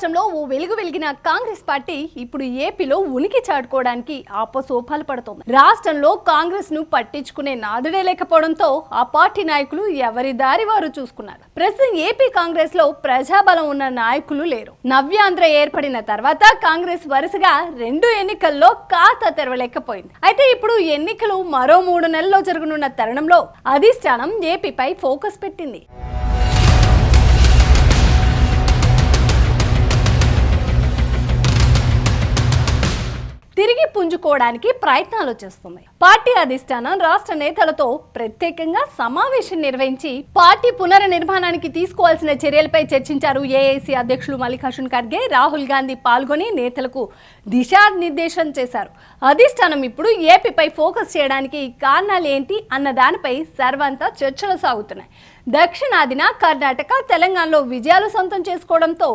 రాష్ట్రంలో ఓ వెలుగు వెలిగిన కాంగ్రెస్ పార్టీ ఇప్పుడు ఏపీలో ఉనికి చాటుకోవడానికి ఆపసోపాలు పడుతోంది. రాష్ట్రంలో కాంగ్రెస్ను పట్టించుకునే నాదుడే లేకపోవడంతో ఆ పార్టీ నాయకులు ఎవరి దారి వారు చూసుకున్నారు. ప్రస్తుతం ఏపీ కాంగ్రెస్లో ప్రజాబలం ఉన్న నాయకులు లేరు. నవ్యాంధ్ర ఏర్పడిన తర్వాత కాంగ్రెస్ వరుసగా రెండు ఎన్నికల్లో ఖాతా తెరవలేకపోయింది. అయితే ఇప్పుడు ఎన్నికలు మరో మూడు నెలల్లో జరగనున్న తరుణంలో అధిష్టానం ఏపీపై ఫోకస్ పెట్టింది. తిరిగి పుంజుకోవడానికి ప్రయత్నాలు చేస్తుంది పార్టీ అధిష్టానం రాష్ట్ర నేతలతో ప్రత్యేకంగా సమావేశం నిర్వహించి పార్టీ పునర్నిర్మాణానికి తీసుకోవాల్సిన చర్యలపై చర్చించారు ఏఐసీ అధ్యక్షులు మల్లికార్జున్ ఖర్గే రాహుల్ గాంధీ పాల్గొని నేతలకు దిశానిర్దేశం చేశారు. అధిష్టానం ఇప్పుడు ఏపీపై ఫోకస్ చేయడానికి కారణాలు ఏంటి అన్న దానిపై సర్వంతా చర్చలు సాగుతున్నాయి. దక్షిణాదిన కర్ణాటక తెలంగాణలో విజయాలు సొంతం చేసుకోవడంతో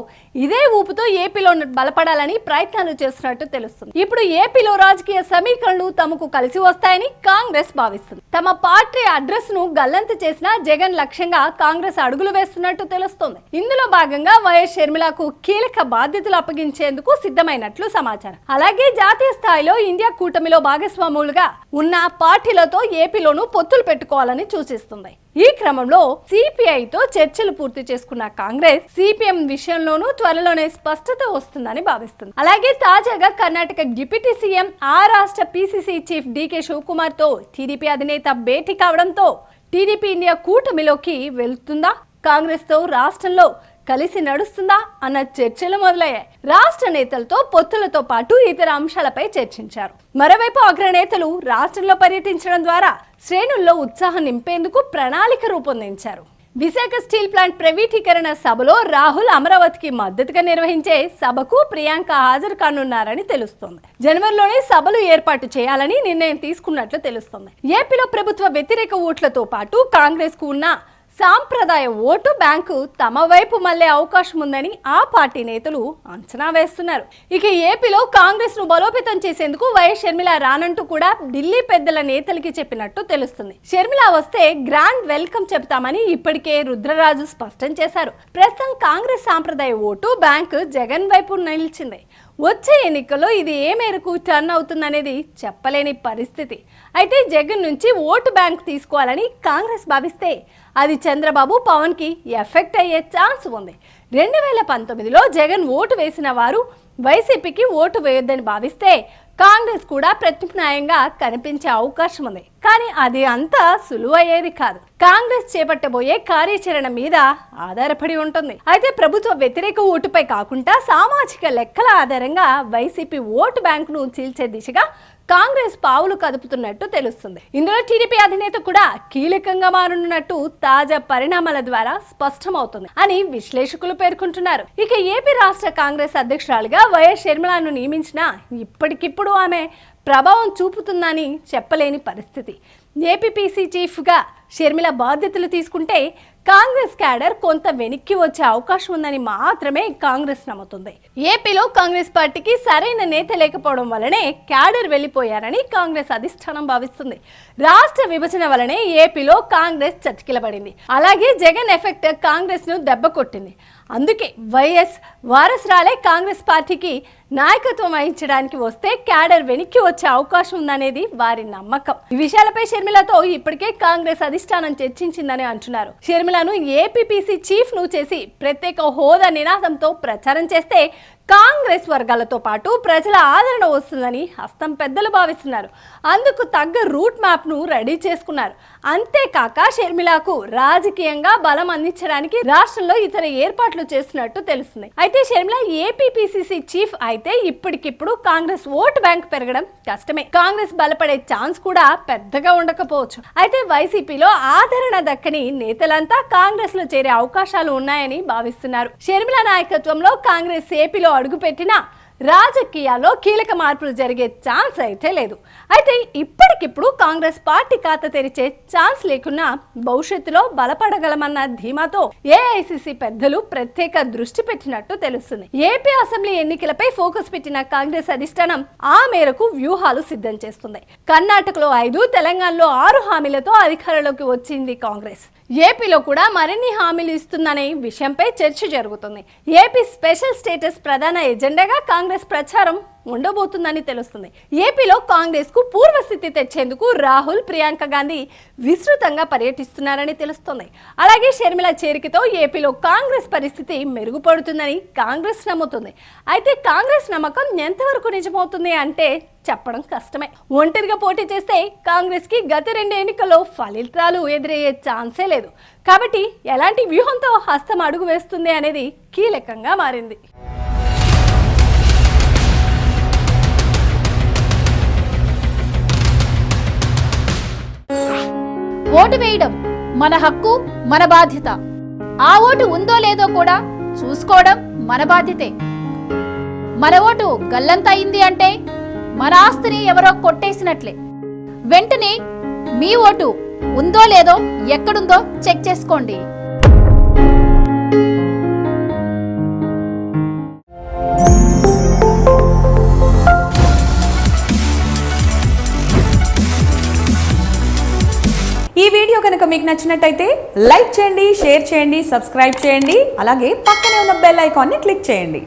ఇదే ఊపుతో ఏపీలో బలపడాలని ప్రయత్నాలు చేస్తున్నట్టు తెలుస్తుంది. ఇప్పుడు ఏపీ ఏపీలో రాజకీయ సమీకరణలు తమకు కలిసి వస్తాయని కాంగ్రెస్ భావిస్తుంది. తమ పార్టీ అడ్రస్ను గల్లంతు చేసిన జగన్ లక్ష్యంగా కాంగ్రెస్ అడుగులు వేస్తున్నట్టు తెలుస్తోంది. ఇందులో భాగంగా వైఎస్ షర్మిలకు కీలక బాధ్యతలు అప్పగించేందుకు సిద్ధమైనట్లు సమాచారం. అలాగే జాతీయ స్థాయిలో ఇండియా కూటమిలో భాగస్వాములుగా ఉన్న పార్టీలతో ఏపీలోనూ పొత్తులు పెట్టుకోవాలని సూచిస్తుంది. ఈ క్రమంలో సిపిఐతో చర్చలు పూర్తి చేసుకున్న కాంగ్రెస్ సిపిఎం విషయంలోనూ త్వరలోనే స్పష్టత వస్తుందని భావిస్తుంది. అలాగే తాజాగా కర్ణాటక డిప్యూటీ సీఎం ఆ రాష్ట్ర పిసిసి చీఫ్ డికే శివకుమార్తో టీడీపీ అధినేత భేటీ కావడంతో టీడీపీ ఇండియా కూటమిలోకి వెళ్తుందా? కాంగ్రెస్తో రాష్ట్రంలో కలిసి నడుస్తుందా అన్న చర్చలు మొదలయ్యాయి. రాష్ట్ర నేతలతో పొత్తులతో పాటు ఇతర అంశాలపై చర్చించారు. మరోవైపు అగ్రనేతలు రాష్ట్రంలో పర్యటించడం ద్వారా శ్రేణుల్లో ఉత్సాహం నింపేందుకు ప్రణాళిక రూపొందించారు. విశాఖ స్టీల్ ప్లాంట్ ప్రైవేటీకరణ సభలో రాహుల్ అమరావతికి మద్దతుగా నిర్వహించే సభకు ప్రియాంక హాజరు కానున్నారని తెలుస్తోంది. జనవరిలోనే సభలు ఏర్పాటు చేయాలని నిర్ణయం తీసుకున్నట్లు తెలుస్తోంది. ఏపీలో ప్రభుత్వ వ్యతిరేక ఓట్లతో పాటు కాంగ్రెస్కు ఉన్న సాంప్రదాయ ఓటు బ్యాంకు తమ వైపు మళ్ళే అవకాశం ఉందని ఆ పార్టీ నేతలు అంచనా వేస్తున్నారు. ఇక ఏపీలో కాంగ్రెస్ను బలోపేతం చేసేందుకు వైఎస్ షర్మిల రానంటూ కూడా ఢిల్లీ పెద్దల నేతలకి చెప్పినట్టు తెలుస్తుంది. షర్మిల వస్తే గ్రాండ్ వెల్కమ్ చెప్తామని ఇప్పటికే రుద్రరాజు స్పష్టం చేశారు. ప్రస్తుతం కాంగ్రెస్ సాంప్రదాయ ఓటు బ్యాంకు జగన్ వైపు నిలిచింది. వచ్చే ఎన్నికల్లో ఇది ఏ మేరకు టర్న్ అవుతుందనేది చెప్పలేని పరిస్థితి. అయితే జగన్ నుంచి ఓటు బ్యాంక్ తీసుకోవాలని కాంగ్రెస్ భావిస్తే అది చంద్రబాబు పవన్కి ఎఫెక్ట్ అయ్యే ఛాన్స్ ఉంది. రెండు వేల పంతొమ్మిదిలో జగన్ ఓటు వేసిన వారు వైసీపీకి ఓటు వేయొద్దని భావిస్తే కాంగ్రెస్ కూడా ప్రత్యామ్నాయంగా కనిపించే అవకాశం ఉంది. కానీ అది అంత సులువయ్యేది కాదు. కాంగ్రెస్ చేపట్టబోయే కార్యాచరణ మీద ఆధారపడి ఉంటుంది. అయితే ప్రభుత్వ వ్యతిరేక ఓటుపై కాకుండా సామాజిక లెక్కల ఆధారంగా వైసీపీ ఓటు బ్యాంకును చీల్చే దిశగా కాంగ్రెస్ పావులు కదుపుతున్నట్టు తెలుస్తుంది. ఇందులో టీడీపీ అధినేత కూడా కీలకంగా మారనున్నట్టు తాజా పరిణామాల ద్వారా స్పష్టమవుతుంది అని విశ్లేషకులు పేర్కొంటున్నారు. ఇక ఏపీ రాష్ట్ర కాంగ్రెస్ అధ్యక్షురాలుగా వైఎస్ షర్మిలాను నియమించిన ఇప్పటికిప్పుడు ఆమె ప్రభావం చూపుతుందని చెప్పలేని పరిస్థితి. ఏపీపీసీ చీఫ్గా షర్మిల బాధ్యతలు తీసుకుంటే కాంగ్రెస్ క్యాడర్ కొంత వెనక్కి వచ్చే అవకాశం ఉందని మాత్రమే కాంగ్రెస్ నమ్ముతుంది. ఏపీలో కాంగ్రెస్ పార్టీకి సరైన నేత లేకపోవడం వల్లనే క్యాడర్ వెళ్ళిపోయారని కాంగ్రెస్ అధిష్టానం భావిస్తుంది. రాష్ట్ర విభజన వలనే ఏపీలో కాంగ్రెస్ చతికిలబడింది. అలాగే జగన్ ఎఫెక్ట్ కాంగ్రెస్ను దెబ్బ కొట్టింది. అందుకే వైఎస్ వారసురాలే కాంగ్రెస్ పార్టీకి నాయకత్వం వహించడానికి వస్తే క్యాడర్ వెనక్కి వచ్చే అవకాశం ఉందనేది వారి నమ్మకం. ఈ విషయాలపై షర్మిలతో ఇప్పటికే కాంగ్రెస్ అధిష్టానం చర్చించిందని అంటున్నారు. షర్మిలను ఏపీపీసీ చీఫ్ను చేసి ప్రత్యేక హోదా నినాదంతో ప్రచారం చేస్తే కాంగ్రెస్ వర్గాలతో పాటు ప్రజల ఆదరణ వస్తుందని హస్తం పెద్దలు భావిస్తున్నారు. అందుకు తగ్గ రూట్ మ్యాప్ను రెడీ చేసుకున్నారు. అంతేకాక షర్మిలకు రాజకీయంగా బలం అందించడానికి రాష్ట్రంలో ఇతర ఏర్పాట్లు చేస్తున్నట్టు తెలుస్తుంది. అయితే షర్మిల ఏపీపీసీసీ చీఫ్ అయితే ఇప్పటికిప్పుడు కాంగ్రెస్ ఓటు బ్యాంక్ పెరగడం కష్టమే. కాంగ్రెస్ బలపడే ఛాన్స్ కూడా పెద్దగా ఉండకపోవచ్చు. అయితే వైసీపీలో ఆదరణ దక్కని నేతలంతా కాంగ్రెస్లో చేరే అవకాశాలు ఉన్నాయని భావిస్తున్నారు. షర్మిల నాయకత్వంలో కాంగ్రెస్ ఏపీలో అడుగుపెట్టినా రాజకీయాల్లో కీలక మార్పులు జరిగే ఛాన్స్ అయితే లేదు. అయితే ఇప్పటికిప్పుడు కాంగ్రెస్ పార్టీ ఖాతా తెరిచే ఛాన్స్ లేకున్నా భవిష్యత్తులో బలపడగలమన్న ధీమాతో ఏఐసిసి పెద్దలు ప్రత్యేక దృష్టి పెట్టినట్టు తెలుస్తుంది. ఏపీ అసెంబ్లీ ఎన్నికలపై ఫోకస్ పెట్టిన కాంగ్రెస్ అధిష్టానం ఆ మేరకు వ్యూహాలు సిద్ధం చేస్తుంది. కర్ణాటకలో ఐదు తెలంగాణలో ఆరు హామీలతో అధికారంలోకి వచ్చింది కాంగ్రెస్. ఏపీలో కూడా మరిన్ని హామీలు ఇస్తుందనే విషయంపై చర్చ జరుగుతుంది. ఏపీ స్పెషల్ స్టేటస్ ప్రధాన ఎజెండాగా కాంగ్రెస్ ప్రచారం ఉండబోతుందని తెలుస్తుంది. ఏపీలో కాంగ్రెస్కు పూర్వస్థితి తెచ్చేందుకు రాహుల్ ప్రియాంక గాంధీ విస్తృతంగా పర్యటిస్తున్నారని తెలుస్తుంది. అలాగే షర్మిల చేరికతో ఏపీలో కాంగ్రెస్ పరిస్థితి మెరుగుపడుతుందని కాంగ్రెస్ నమ్ముతుంది. అయితే కాంగ్రెస్ నమ్మకం ఎంతవరకు నిజమవుతుంది అంటే చెప్పడం కష్టమే. ఒంటరిగా పోటీ చేస్తే కాంగ్రెస్కి గత రెండు ఎన్నికల్లో ఫలితాలు ఎదురయ్యే ఛాన్సే లేదు. కాబట్టి ఎలాంటి వ్యూహంతో హస్తం అడుగు వేస్తుంది అనేది కీలకంగా మారింది. ఓటు వేయడం మన హక్కు మన బాధ్యత. ఆ ఓటు ఉందో లేదో కూడా చూసుకోవడం మన బాధ్యతే. మన ఓటు గల్లంతయింది అంటే మన ఆస్తిని ఎవరో కొట్టేసినట్లే. వెంటనే మీ ఓటు ఉందో లేదో ఎక్కడుందో చెక్ చేసుకోండి. ఈ వీడియో కనుక మీకు నచ్చినట్టయితే లైక్ చేయండి షేర్ చేయండి సబ్స్క్రైబ్ చేయండి అలాగే పక్కనే ఉన్న బెల్ ఐకాన్ని క్లిక్ చేయండి.